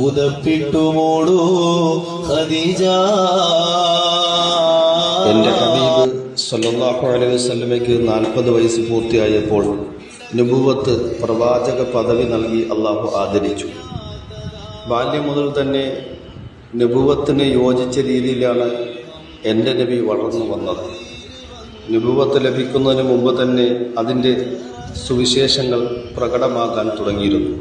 പുതപ്പിട്ടു മൂടൂ ഖദീജ. എന്റെ ഹബീബ് സല്ലല്ലാഹു അലൈഹി വസല്ലമയ്ക്ക് നാൽപ്പത് വയസ്സ് പൂർത്തിയായപ്പോൾ നുബുവത്ത് പ്രവാചക പദവി നൽകി അള്ളാഹു ആദരിച്ചു. ബാല്യം മുതൽ തന്നെ നുബുവത്തിന് യോജിച്ച രീതിയിലാണ് എന്റെ നബി വളർന്നു വന്നത്. നുബുവത്ത് ലഭിക്കുന്നതിന് മുമ്പ് തന്നെ അതിന്റെ സുവിശേഷങ്ങൾ പ്രകടമാകാൻ തുടങ്ങിയിരുന്നു.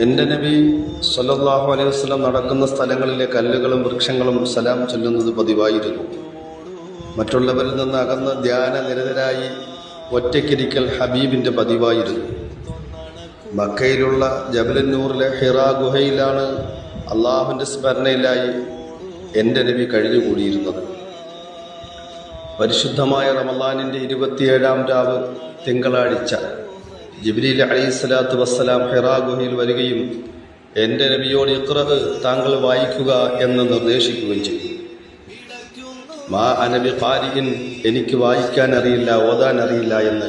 എന്റെ നബി സല്ലല്ലാഹു അലൈഹി വസല്ലം നടക്കുന്ന സ്ഥലങ്ങളിലെ കല്ലുകളും വൃക്ഷങ്ങളും സലാം ചൊല്ലുന്നത് പതിവായിരുന്നു. മറ്റുള്ളവരിൽ നിന്ന് അകന്ന് ധ്യാന നിരതരായി ഒറ്റയ്ക്കിരിക്കൽ ഹബീബിന്റെ പതിവായിരുന്നു. മക്കയിലുള്ള ജബലന്നൂറിലെ ഹിറ ഗുഹയിലാണ് അള്ളാഹുവിന്റെ സ്മരണയിലായി എന്റെ നബി കഴിഞ്ഞുകൂടിയിരുന്നത്. പരിശുദ്ധമായ റമദാനിന്റെ ഇരുപത്തിയേഴാം രാവ് തിങ്കളാഴ്ച ജിബ്രീൽ അലൈഹി സ്വലാത്തു വസ്സലാം ഹിറാ ഗുഹയിൽ വരികയും എന്റെ നബിയോട് ഇക്രഹ് താങ്കൾ വായിക്കുക എന്ന് നിർദ്ദേശിക്കുകയും ചെയ്തു. മാ അനബി ഖാരിഹിൻ എനിക്ക് വായിക്കാൻ അറിയില്ല ഓതാൻ അറിയില്ല എന്ന്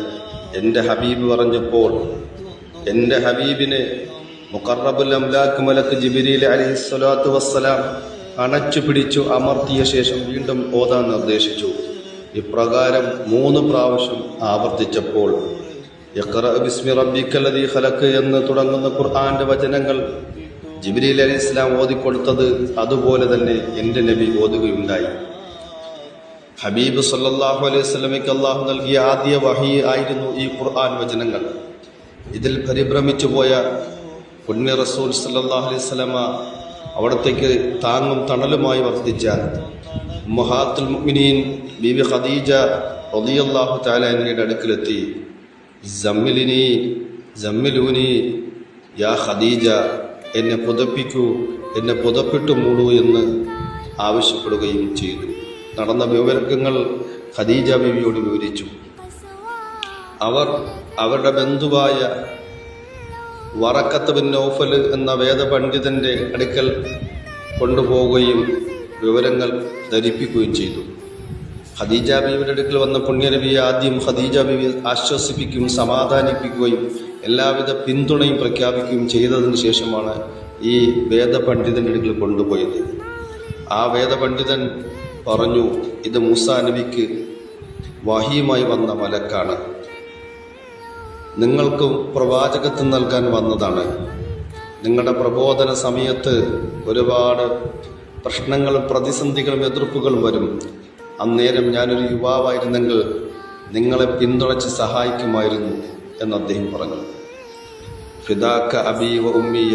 എന്റെ ഹബീബ് പറഞ്ഞപ്പോൾ എന്റെ ഹബീബിന് മുഖറബുൽ അംലാഖ് മലക്ക് ജിബിരിൽ അലഹി സ്വലാത്തു വസ്സലാം അണച്ചു പിടിച്ചു അമർത്തിയ ശേഷം വീണ്ടും ഓതാൻ നിർദ്ദേശിച്ചു. ഇപ്രകാരം മൂന്ന് പ്രാവശ്യം ആവർത്തിച്ചപ്പോൾ ബിസ്മി എന്ന് തുടങ്ങുന്ന ഖുർആന്റെ വചനങ്ങൾ ജിബ്രീൽ അലി ഇസ്ലാം ഓതിക്കൊടുത്തത് അതുപോലെ തന്നെ എന്റെ നബി ഓതുകയുണ്ടായി. ഹബീബ് സല്ലാഹു അലൈഹി സ്വലമിക്ക് അള്ളാഹു നൽകിയ ആദ്യ വഹി ആയിരുന്നു ഈ ഖുർആൻ വചനങ്ങൾ. ഇതിൽ പരിഭ്രമിച്ചു പോയ പുണ്യ റസൂൽ സല്ലാഹു അലൈഹി സ്വലമ അവിടത്തേക്ക് താങ്ങും തണലുമായി വർദ്ധിച്ച മഹാത്തുൽ മുഅ്മിനീൻ ബീബി ഖദീജ റളിയല്ലാഹു തആല എന്നിയുടെ അടുക്കലെത്തി. ജമ്മിലിനി ജമ്മിലൂനി യാ ഖദീജ എന്നെ പുതപ്പിക്കൂ എന്നെ പുതപ്പിട്ട് മൂടൂ എന്ന് ആവശ്യപ്പെടുകയും ചെയ്തു. നടന്ന വിവരങ്ങൾ ഖദീജ ബിബിയോട് വിവരിച്ചു. അവർ അവരുടെ ബന്ധുവായ വറക്കത്ത് ബിൻ നൗഫൽ എന്ന വേദപണ്ഡിതന്റെ അടുക്കൽ കൊണ്ടുപോവുകയും വിവരങ്ങൾ ധരിപ്പിക്കുകയും ചെയ്തു. ഖദീജ ബീവിയുടെ അടുക്കൽ വന്ന പുണ്യനബിയെ ആദ്യം ഖദീജ ബീവി ആശ്വസിപ്പിക്കുകയും സമാധാനിപ്പിക്കുകയും എല്ലാവിധ പിന്തുണയും പ്രഖ്യാപിക്കുകയും ചെയ്തതിന് ശേഷമാണ് ഈ വേദപണ്ഡിതന്റെ അടുക്കൽ കൊണ്ടുപോയത്. ആ വേദപണ്ഡിതൻ പറഞ്ഞു ഇത് മൂസാ നബിക്ക് വഹിയുമായി വന്ന മലക്കാണ്. നിങ്ങൾക്ക് പ്രവാചകത്വം നൽകാൻ വന്നതാണ്. നിങ്ങളുടെ പ്രബോധന സമയത്ത് ഒരുപാട് പ്രശ്നങ്ങളും പ്രതിസന്ധികളും എതിർപ്പുകളും വരും. അന്നേരം ഞാനൊരു യുവാവായിരുന്നെങ്കിൽ നിങ്ങളെ പിന്തുണച്ച് സഹായിക്കുമായിരുന്നു എന്ന് അദ്ദേഹം പറഞ്ഞു. ഫിദാക്ക അബീവ ഉമ്മി